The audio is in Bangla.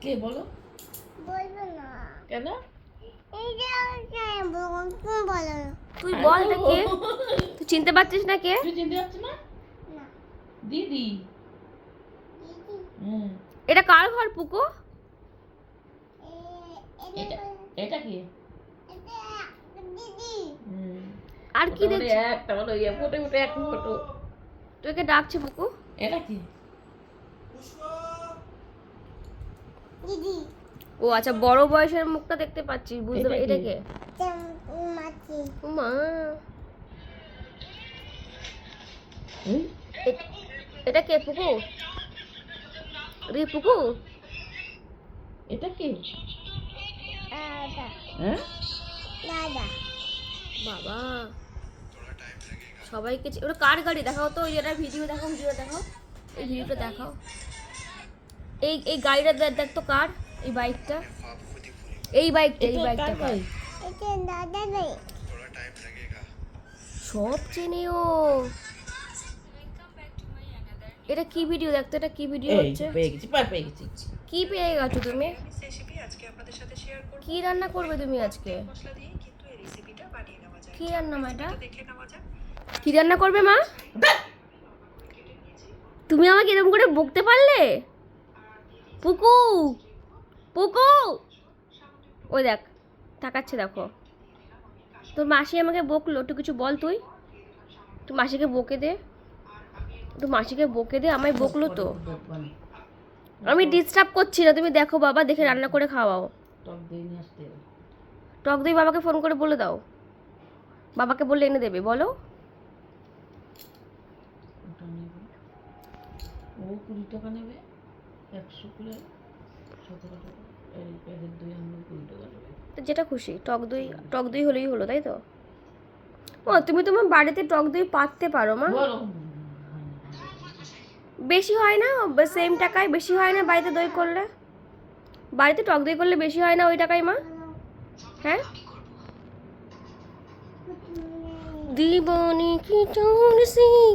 কে বলো। বলব না। কেন? তুই বল এটা কে? তুই চিনতে পারছিস না কে? তুই চিনতে পারছিস না? না। দিদি। এটা কার ঘর পুকু? এ- এটা এটা এটা কি? এটা দিদি। হুম। আর কি দেখছিস একটা বলো ইয়ে ফুটে ফুটে এক ফটো। তুই কে ডাকছে পুকু। এটা কি? ও আচ্ছা বড় বয়সের মুখটা দেখতে পাচ্ছিস বুঝতে এটা এটা কে? মা এটা কে? পুকু? রে পুকু? এটা কি? দাদা হ্যাঁ? দাদা। বাবা। সবাইকে ওটা কার গাড়ি? দেখাও তো এটা ভিডিও দেখাও ভিডিও দেখাও। এই ভিডিওটা দেখাও। এই এই গাড়িটা দেখ দেখ তো কার এই বাইকটা এই বাইকটা এই এটা বাইকটা কার? সব চেনে ও। এটা কি ভিডিও দেখতো এটা কি ভিডিও এই হচ্ছে? পেয়ে গেছি পার পেয়ে গেছি। কি পেয়ে গেছো তুমি? কি রান্না করবে তুমি আজকে? কি রান্না মা এটা কি রান্না করবে মা? তুমি আমাকে এরকম করে বকতে পারলে? পুকু পুকু। ওই দেখ তাকাচ্ছে দেখো। তোর মাসি আমাকে বকলো একটু কিছু বল তুই। তুই মাসিকে বকে দে। তুই মাসিকে বকে দে আমায় বকলো তো। আমি ডিস্টার্ব করছি না তুমি দেখো বাবা দেখে রান্না করে খাওয়াও। টক দই বাবাকে ফোন করে বলে দাও। বাবাকে বললে এনে দেবে বলো। ও কুড়ি টাকা নেবে? একশো করে সতেরো টাকা। এই প্যাকেট দুই কুড়ি টাকা তো যেটা খুশি টক দই টক দই হলেই হলো তাই তো? ও তুমি তোমার বাড়িতে টক দই পাততে পারো মা। বেশি হয় না? সেম টাকায় বেশি হয় না বাড়িতে দই করলে? বাড়িতে টক দই করলে বেশি হয় না ওই টাকায় মা? হ্যাঁ? দীবনি কি চোর সিং